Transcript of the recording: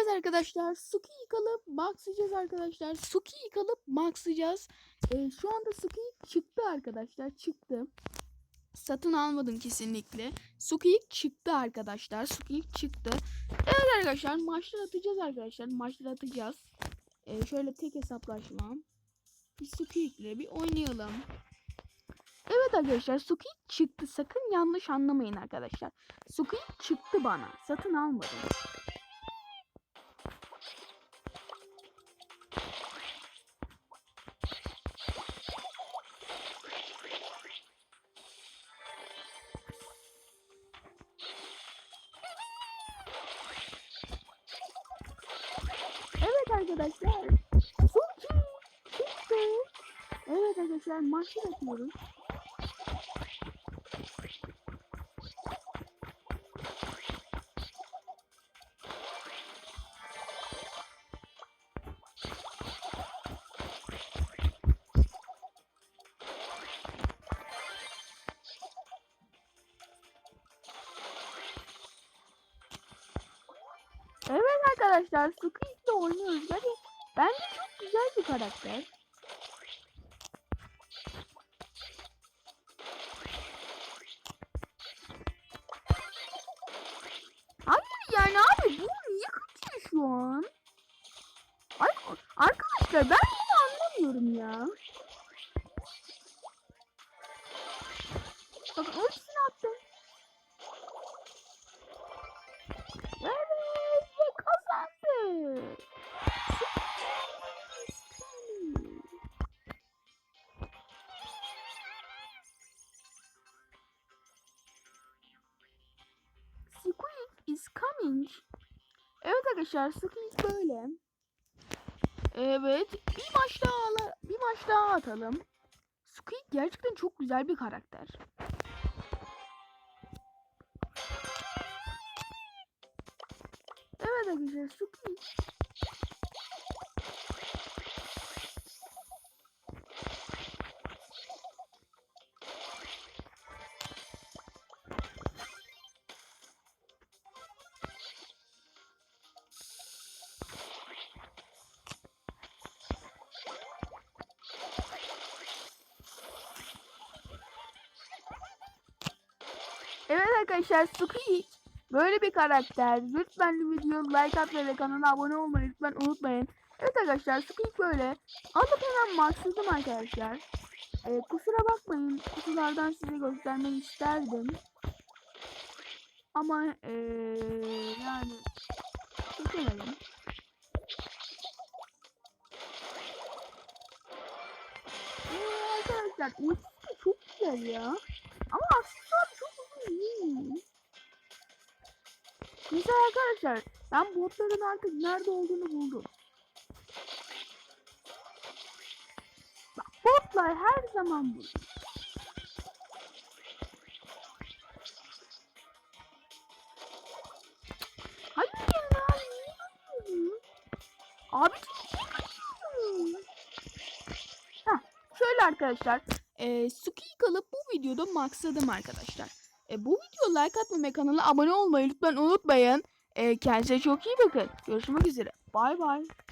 Evet arkadaşlar Suki'yi kalıp maxlayacağız arkadaşlar. Suki'yi kalıp maxlayacağız. Ee, şu anda Suki çıktı arkadaşlar. Çıktı. Satın almadım kesinlikle. Suki çıktı arkadaşlar. Suki çıktı. Evet arkadaşlar maçlar atacağız arkadaşlar. Maçlar atacağız. Ee, şöyle tek hesaplaşma. Bir Suki ile bir oynayalım. Evet arkadaşlar Suki çıktı. Sakın yanlış anlamayın arkadaşlar. Suki çıktı bana. Satın almadım. Arkadaşlar. Çıktı. Evet arkadaşlar maçı yapıyoruz. Evet arkadaşlar Squid ile oynuyoruz. Yani bence çok güzel bir karakter. Hayır yani abi bu niye kaçıyor şu an? Ay, arkadaşlar ben bunu anlamıyorum ya. Bakın ultisini attım. İs coming. Evet arkadaşlar Squid böyle. Evet bir maç daha bir maç daha atalım. Squid gerçekten çok güzel bir karakter. Evet arkadaşlar Squid. Evet arkadaşlar Squid böyle bir karakter. Lütfen video like atmayı ve kanala abone olmayı lütfen unutmayın. Evet arkadaşlar Squid böyle. Alıp hemen maxladım arkadaşlar. Ee, kusura bakmayın kutulardan size göstermek isterdim. Ama ee, yani çekemedim. Ee, arkadaşlar ultisi çok güzel ya. Ama aslında. Mesela arkadaşlar ben botların artık nerede olduğunu buldum. Bak botlar her zaman burada. Hayır ya? Abi niye Heh, şöyle arkadaşlar. E, Suki'yi kalıp bu videoda maxladım arkadaşlar. E, bu video like atmayı kanala abone olmayı lütfen unutmayın. E, kendinize çok iyi bakın. Görüşmek üzere. Bay bay.